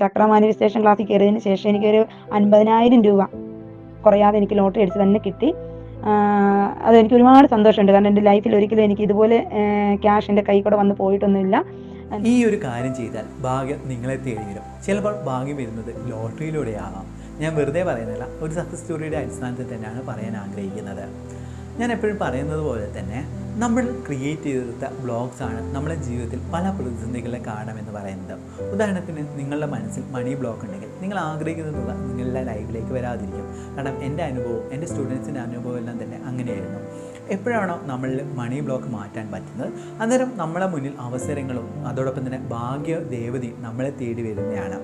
ചക്ര manifestation ക്ലാസ്സിൽ കയറിയതിന് ശേഷം എനിക്കൊരു അൻപതിനായിരം രൂപ കുറയാതെ എനിക്ക് ലോട്ടറി അടിച്ച് തന്നെ കിട്ടി. അതെനിക്ക് ഒരുപാട് സന്തോഷമുണ്ട്. കാരണം എന്റെ ലൈഫിൽ ഒരിക്കലും എനിക്ക് ഇതുപോലെ ക്യാഷ് എന്റെ കൈ കൂടെ വന്ന് പോയിട്ടൊന്നുമില്ല. ഈ ഒരു കാര്യം ചെയ്താൽ ഭാഗ്യം നിങ്ങളെ തേടി വരും. ചിലപ്പോൾ ഭാഗ്യം വരുന്നത് ലോട്ടറിയിലൂടെയാകാം ഞാൻ വെറുതെ പറയുന്നില്ല. ഒരു സക്സസ് സ്റ്റോറിയുടെ അടിസ്ഥാനത്തിൽ തന്നെയാണ് പറയാൻ ആഗ്രഹിക്കുന്നത്. ഞാൻ എപ്പോഴും പറയുന്നത് പോലെ തന്നെ നമ്മൾ ക്രിയേറ്റ് ചെയ്തെടുത്ത ബ്ലോഗ്സ് ആണ് നമ്മുടെ ജീവിതത്തിൽ പല പ്രതിസന്ധികളെ കാണാമെന്ന് പറയുന്നത്. ഉദാഹരണത്തിന് നിങ്ങളുടെ മനസ്സിൽ മണി ബ്ലോക്ക് ഉണ്ടെങ്കിൽ നിങ്ങൾ ആഗ്രഹിക്കുന്ന തുക നിങ്ങളുടെ ലൈഫിലേക്ക് വരാതിരിക്കും. കാരണം എന്റെ അനുഭവം എന്റെ സ്റ്റുഡൻസിന്റെ അനുഭവം എല്ലാം തന്നെ അങ്ങനെയായിരുന്നു. എപ്പോഴാണോ നമ്മളിൽ മണി ബ്ലോക്ക് മാറ്റാൻ പറ്റുന്നത് അന്നേരം നമ്മളെ മുന്നിൽ അവസരങ്ങളും അതോടൊപ്പം തന്നെ ഭാഗ്യ ദേവതി നമ്മളെ തേടി വരുന്നതാണ്.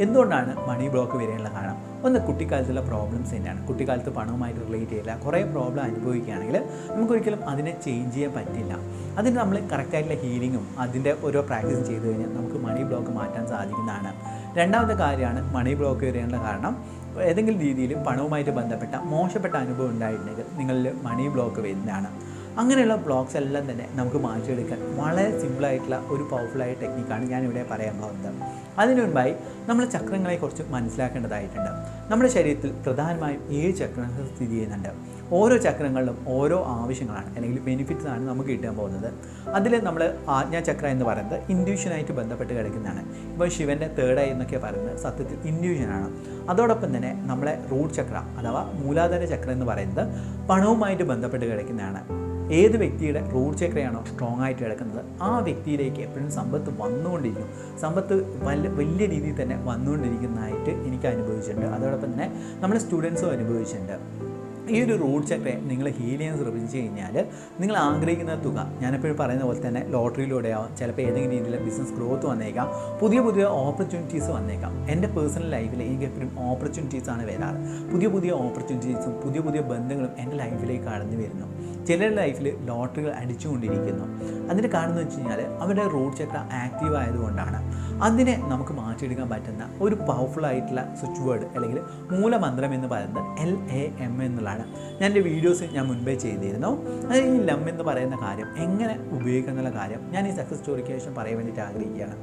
എന്തുകൊണ്ടാണ് മണി ബ്ലോക്ക് വരാനുള്ള കാരണം? ഒന്ന് കുട്ടിക്കാലത്തുള്ള പ്രോബ്ലംസ് തന്നെയാണ്. കുട്ടിക്കാലത്ത് പണവുമായിട്ട് റിലേറ്റ് ചെയ്യില്ല. കുറേ പ്രോബ്ലം അനുഭവിക്കുകയാണെങ്കിൽ നമുക്കൊരിക്കലും അതിനെ ചേഞ്ച് ചെയ്യാൻ പറ്റില്ല. അതിന് നമ്മൾ കറക്റ്റായിട്ടുള്ള ഹീലിങ്ങും അതിന്റെ ഓരോ പ്രാക്ടീസും ചെയ്തു കഴിഞ്ഞാൽ നമുക്ക് മണി ബ്ലോക്ക് മാറ്റാൻ സാധിക്കുന്നതാണ്. രണ്ടാമത്തെ കാര്യമാണ് മണി ബ്ലോക്ക് വരേണ്ട കാരണം ഏതെങ്കിലും രീതിയിൽ പണവുമായിട്ട് ബന്ധപ്പെട്ട മോശപ്പെട്ട അനുഭവം ഉണ്ടായിട്ടുണ്ടെങ്കിൽ നിങ്ങളിൽ മണി ബ്ലോക്ക് വരുന്നതാണ്. അങ്ങനെയുള്ള ബ്ലോക്സ് എല്ലാം തന്നെ നമുക്ക് മാറ്റിയെടുക്കാൻ വളരെ സിമ്പിളായിട്ടുള്ള ഒരു പവർഫുള്ളായ ടെക്നിക്കാണ് ഞാനിവിടെ പറയാൻ പോകുന്നത്. അതിനു മുൻപായി നമ്മൾ ചക്രങ്ങളെക്കുറിച്ച് മനസ്സിലാക്കേണ്ടതായിട്ടുണ്ട്. നമ്മുടെ ശരീരത്തിൽ പ്രധാനമായും ഏഴ് ചക്രങ്ങൾ സ്ഥിതി ചെയ്യുന്നുണ്ട്. ഓരോ ചക്രങ്ങളിലും ഓരോ ആവശ്യങ്ങളാണ് അല്ലെങ്കിൽ ബെനിഫിറ്റ്സ് ആണ് നമുക്ക് കിട്ടാൻ പോകുന്നത്. അതിൽ നമ്മൾ ആജ്ഞാചക്ര എന്ന് പറയുന്നത് ഇൻഡ്യൂഷനായിട്ട് ബന്ധപ്പെട്ട് കിടക്കുന്നതാണ്. ഇപ്പോൾ ശിവന്റെ തേർഡ് ഐ എന്നൊക്കെ പറയുന്നത് സത്യത്തിൽ ഇൻഡ്യൂഷനാണ് അതോടൊപ്പം തന്നെ നമ്മളെ റൂട്ട് ചക്ര അഥവാ മൂലാധാര ചക്രം എന്ന് പറയുന്നത് പണവുമായിട്ട് ബന്ധപ്പെട്ട് കിടക്കുന്നതാണ്. ഏത് വ്യക്തിയുടെ റൂട്ട് ചക്രയാണോ സ്ട്രോങ് ആയിട്ട് കിടക്കുന്നത് ആ വ്യക്തിയിലേക്ക് എപ്പോഴും സമ്പത്ത് വന്നുകൊണ്ടിരിക്കും. സമ്പത്ത് വലിയ വലിയ രീതിയിൽ തന്നെ വന്നുകൊണ്ടിരിക്കുന്നതായിട്ട് എനിക്ക് അനുഭവിച്ചിട്ടുണ്ട്. അതോടൊപ്പം തന്നെ നമ്മുടെ സ്റ്റുഡൻസും അനുഭവിച്ചിട്ടുണ്ട്. ഈ ഒരു റൂട്ട് ചക്ര നിങ്ങൾ ഹീൽ ചെയ്യാൻ ശ്രമിച്ചു കഴിഞ്ഞാൽ നിങ്ങൾ ആഗ്രഹിക്കുന്ന തുക ഞാനെപ്പോഴും പറയുന്ന പോലെ തന്നെ ലോട്ടറിയിലൂടെ ആവാം ചിലപ്പോൾ ഏതെങ്കിലും രീതിയിൽ ബിസിനസ് ഗ്രോത്ത് വന്നേക്കാം പുതിയ പുതിയ ഓപ്പർച്യൂണിറ്റീസ് വന്നേക്കാം. എന്റെ പേഴ്സണൽ ലൈഫിൽ എനിക്ക് എപ്പോഴും ഓപ്പർച്യൂണിറ്റീസ് ആണ് വരാറ്. പുതിയ പുതിയ ഓപ്പർച്യൂണിറ്റീസും പുതിയ പുതിയ ബന്ധങ്ങളും എന്റെ ലൈഫിലേക്ക് കടന്നു വരുന്നു. ചിലരുടെ ലൈഫിൽ ലോട്ടറികൾ അടിച്ചുകൊണ്ടിരിക്കുന്നു. അതിന്റെ കാരണം എന്ന് വെച്ച് കഴിഞ്ഞാൽ അവരുടെ റൂട്ട് ചക്ര ആക്റ്റീവ് ആയതുകൊണ്ടാണ്. അതിനെ നമുക്ക് മാറ്റിയെടുക്കാൻ പറ്റുന്ന ഒരു പവർഫുൾ ആയിട്ടുള്ള സ്വിച്ച് വേർഡ് അല്ലെങ്കിൽ മൂലമന്ത്രം എന്ന് പറയുന്നത് എൽ എ എം എന്നുള്ളതാണ്. ഞാൻ എന്റെ വീഡിയോസ് ഞാൻ മുൻപേ ചെയ്തിരുന്നു. അത് ഈ ലം എന്ന് പറയുന്ന കാര്യം എങ്ങനെ ഉപയോഗിക്കുക എന്നുള്ള കാര്യം ഞാൻ ഈ സക്സസ് സ്റ്റോറിക്ക് ശേഷം പറയാൻ വേണ്ടിയിട്ട് ആഗ്രഹിക്കുകയാണ്.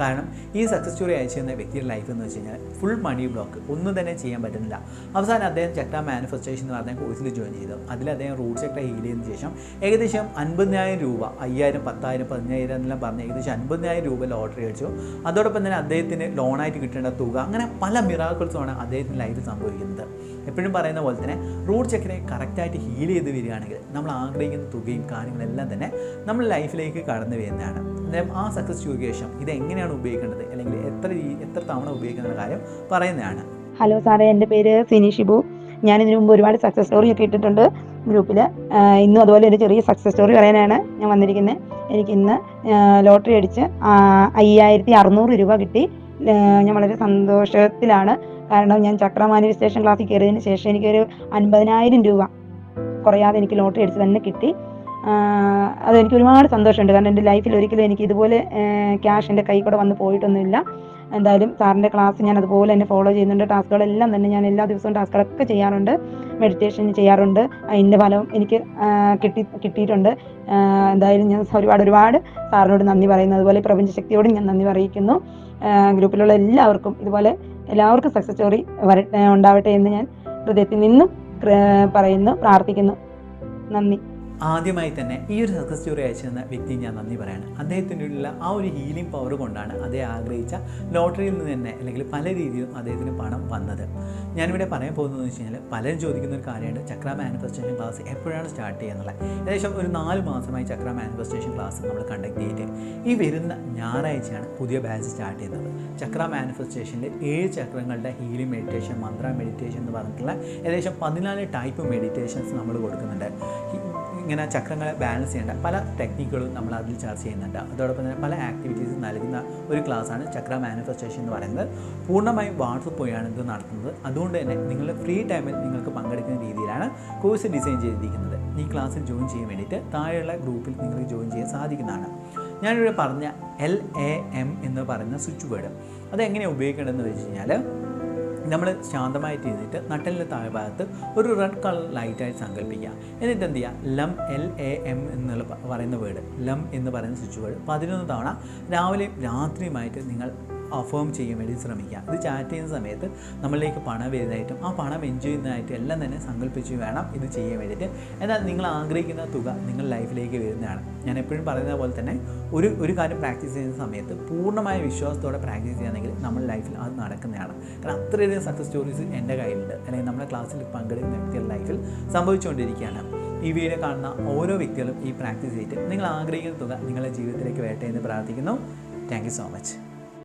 കാരണം ഈ സക്സസ് സ്റ്റോറി അയച്ചു തന്ന വ്യക്തിയുടെ ലൈഫ് എന്ന് വെച്ച് കഴിഞ്ഞാൽ ഫുൾ മണി ബ്ലോക്ക് ഒന്നും തന്നെ ചെയ്യാൻ പറ്റുന്നില്ല. അവസാനം അദ്ദേഹം ചക്ര മാനിഫെസ്റ്റേഷൻ എന്ന് പറഞ്ഞ കോഴ്സിൽ ജോയിൻ ചെയ്തു. അതിൽ അദ്ദേഹം റൂട്ട് ചക്ര ഹീൽ ചെയ്തതിന് ശേഷം ഏകദേശം അൻപതിനായിരം രൂപ അയ്യായിരം പത്തായിരം പതിനായിരം എന്നെല്ലാം പറഞ്ഞ് ഏകദേശം അൻപതിനായിരം രൂപ ലോട്ടറി അടിച്ചു. അതോടൊപ്പം തന്നെ അദ്ദേഹത്തിന് ലോണായിട്ട് കിട്ടേണ്ട തുക അങ്ങനെ പല മിറാക്കിൾസുമാണ് അദ്ദേഹത്തിന്റെ ലൈഫിൽ സംഭവിക്കുന്നത്. എപ്പോഴും പറയുന്ന പോലെ തന്നെ റൂട്ട് ചക്രയെ കറക്റ്റായിട്ട് ഹീൽ ചെയ്ത് വരികയാണെങ്കിൽ നമ്മൾ ആഗ്രഹിക്കുന്ന തുകയും കാര്യങ്ങളെല്ലാം തന്നെ നമ്മൾ ലൈഫിലേക്ക് കടന്നു വരുന്നതാണ്. അന്നേരം ആ സക്സസ് സ്റ്റോറിക്ക് ശേഷം ഇത് എങ്ങനെയാണ് ഉപയോഗിക്കേണ്ടത്? അല്ലെങ്കിൽ എത്ര എത്ര തവണ ഉപയോഗിക്കുന്ന കാര്യം പറയുന്നതാണ്. ഹലോ സാറേ എന്റെ പേര് സിനി ഷിബു. ഞാൻ ഇതിനു മുമ്പ് ഒരുപാട് സക്സസ് സ്റ്റോറി ഒക്കെ ഇട്ടിട്ടുണ്ട് ഗ്രൂപ്പിൽ ഇന്നും അതുപോലെ ഒരു ചെറിയ സക്സസ് സ്റ്റോറി പറയാനാണ് ഞാൻ വന്നിരിക്കുന്നത് എനിക്ക് ഇന്ന് ലോട്ടറി അടിച്ച് അയ്യായിരത്തി അറുന്നൂറ് രൂപ കിട്ടി. ഞാൻ വളരെ സന്തോഷത്തിലാണ്. കാരണം ഞാൻ ചക്ര മാനിഫെസ്റ്റേഷൻ ക്ലാസ്സിൽ കയറിയതിന് ശേഷം എനിക്കൊരു അൻപതിനായിരം രൂപ കുറയാതെ എനിക്ക് ലോട്ടറി അടിച്ച് തന്നെ കിട്ടി. അത് അതെനിക്ക് ഒരുപാട് സന്തോഷമുണ്ട്. കാരണം എന്റെ ലൈഫിൽ ഒരിക്കലും എനിക്ക് ഇതുപോലെ ക്യാഷ് എന്റെ കൈ കൂടെ വന്ന് പോയിട്ടൊന്നുമില്ല. എന്തായാലും സാറിന്റെ ക്ലാസ് ഞാൻ അതുപോലെ തന്നെ ഫോളോ ചെയ്യുന്നുണ്ട്. ടാസ്കുകളെല്ലാം തന്നെ ഞാൻ എല്ലാ ദിവസവും ടാസ്കുകളൊക്കെ ചെയ്യാറുണ്ട്. മെഡിറ്റേഷൻ ചെയ്യാറുണ്ട്. അതിന്റെ ഫലം എനിക്ക് കിട്ടി കിട്ടിയിട്ടുണ്ട്. എന്തായാലും ഞാൻ ഒരുപാട് ഒരുപാട് സാറിനോട് നന്ദി പറയുന്നു. അതുപോലെ പ്രപഞ്ചശക്തിയോടും ഞാൻ നന്ദി അറിയിക്കുന്നു ഗ്രൂപ്പിലുള്ള എല്ലാവർക്കും ഇതുപോലെ എല്ലാവർക്കും സക്സസ് സ്റ്റോറി വര ഉണ്ടാവട്ടെ എന്ന് ഞാൻ ഹൃദയത്തിൽ നിന്നും പറയുന്നു പ്രാർത്ഥിക്കുന്നു. നന്ദി. ആദ്യമായി തന്നെ ഈ ഒരു സക്സസ് സ്റ്റോറി അയച്ചു തന്ന വ്യക്തി ഞാൻ നന്ദി പറയാണ്. അദ്ദേഹത്തിന്റെ ഉള്ള ആ ഒരു ഹീലിംഗ് പവർ കൊണ്ടാണ് അദ്ദേഹം ആഗ്രഹിച്ച ലോട്ടറിയിൽ നിന്ന് തന്നെ അല്ലെങ്കിൽ പല രീതിയിലും അദ്ദേഹത്തിന് പണം വന്നത്. ഞാനിവിടെ പറയാൻ പോകുന്നതെന്ന് വെച്ച് കഴിഞ്ഞാൽ പലരും ചോദിക്കുന്ന ഒരു കാര്യമുണ്ട്. ചക്ര മാനിഫെസ്റ്റേഷൻ ക്ലാസ് എപ്പോഴാണ് സ്റ്റാർട്ട് ചെയ്യുന്നത് ഏകദേശം ഒരു നാല് മാസമായി ചക്ര മാനിഫെസ്റ്റേഷൻ ക്ലാസ് നമ്മൾ കണ്ടക്ട് ചെയ്തിട്ട്. ഈ വരുന്ന ഞായറാഴ്ചയാണ് പുതിയ ബാച്ച് സ്റ്റാർട്ട് ചെയ്യുന്നത്. ചക്ര മാനിഫെസ്റ്റേഷന്റെ ഏഴ് ചക്രങ്ങളുടെ ഹീലിംഗ് മെഡിറ്റേഷൻ മന്ത്ര മെഡിറ്റേഷൻ എന്ന് പറഞ്ഞിട്ടുള്ള ഏകദേശം പതിനാല് ടൈപ്പ് മെഡിറ്റേഷൻസ് നമ്മൾ കൊടുക്കുന്നുണ്ട്. ഇങ്ങനെ ചക്രങ്ങളെ ബാലൻസ് ചെയ്യേണ്ട പല ടെക്നിക്കുകളും നമ്മൾ അതിൽ ചർച്ച ചെയ്യുന്നുണ്ട്. അതോടൊപ്പം തന്നെ പല ആക്ടിവിറ്റീസ് നൽകുന്ന ഒരു ക്ലാസ്സാണ് ചക്ര മാനിഫെസ്റ്റേഷൻ എന്ന് പറയുന്നത്. പൂർണമായും വാട്സപ്പ് പോയാണ് ഇത് നടത്തുന്നത്. അതുകൊണ്ട് തന്നെ നിങ്ങളുടെ ഫ്രീ ടൈമിൽ നിങ്ങൾക്ക് പങ്കെടുക്കുന്ന രീതിയിലാണ് കോഴ്സ് ഡിസൈൻ ചെയ്തിരിക്കുന്നത്. ഈ ക്ലാസ്സിൽ ജോയിൻ ചെയ്യാൻ വേണ്ടിയിട്ട് താഴെയുള്ള ഗ്രൂപ്പിൽ നിങ്ങൾക്ക് ജോയിൻ ചെയ്യാൻ സാധിക്കുന്നതാണ്. ഞാനിവിടെ പറഞ്ഞ എൽ എ എം എന്ന് പറയുന്ന സ്വിച്ച് വേർഡ് അതെങ്ങനെയാണ് ഉപയോഗിക്കേണ്ടതെന്ന് വെച്ച് കഴിഞ്ഞാൽ നമ്മൾ ശാന്തമായിട്ട് ഇരുന്നിട്ട് നട്ടലിന്റെ താഴ്ഭാഗത്ത് ഒരു റെഡ് കളർ ലൈറ്റായിട്ട് സങ്കല്പിക്കുക എന്നിട്ട് എന്ത് ചെയ്യുക? ലം എൽ എ എം എന്നുള്ള പറയുന്ന വേർഡ് ലം എന്ന് പറയുന്ന സ്വിച്ച് വേർഡ് പതിനൊന്ന് തവണ രാവിലെയും രാത്രിയുമായിട്ട് നിങ്ങൾ അഫേം ചെയ്യാൻ വേണ്ടി ശ്രമിക്കുക ഇത് ചാറ്റ് ചെയ്യുന്ന സമയത്ത് നമ്മളിലേക്ക് പണം വരുന്നതായിട്ടും ആ പണം എൻജോയ് ചെയ്യുന്നതായിട്ടും എല്ലാം തന്നെ സങ്കല്പിച്ച് വേണം ഇത് ചെയ്യാൻ വേണ്ടിയിട്ട്. എന്നാൽ നിങ്ങൾ ആഗ്രഹിക്കുന്ന തുക നിങ്ങൾ ലൈഫിലേക്ക് വരുന്നതാണ്. ഞാൻ എപ്പോഴും പറയുന്ന പോലെ തന്നെ ഒരു ഒരു കാര്യം പ്രാക്ടീസ് ചെയ്യുന്ന സമയത്ത് പൂർണമായ വിശ്വാസത്തോടെ പ്രാക്ടീസ് ചെയ്യുകയാണെങ്കിൽ നമ്മൾ ലൈഫിൽ അത് നടക്കുന്നതാണ്. കാരണം അത്രയധികം സക്സസ് സ്റ്റോറീസ് എന്റെ കയ്യിലുണ്ട്. അല്ലെങ്കിൽ നമ്മുടെ ക്ലാസ്സിൽ പങ്കെടുക്കുന്ന വ്യക്തികളുടെ ലൈഫിൽ സംഭവിച്ചുകൊണ്ടിരിക്കുകയാണ്. ഈ വീഡിയോ കാണുന്ന ഓരോ വ്യക്തികളും ഈ പ്രാക്ടീസ് ചെയ്തിട്ട് നിങ്ങൾ ആഗ്രഹിക്കുന്ന തുക നിങ്ങളുടെ ജീവിതത്തിലേക്ക് വരട്ടെ എന്ന് പ്രാർത്ഥിക്കുന്നു. Thank so much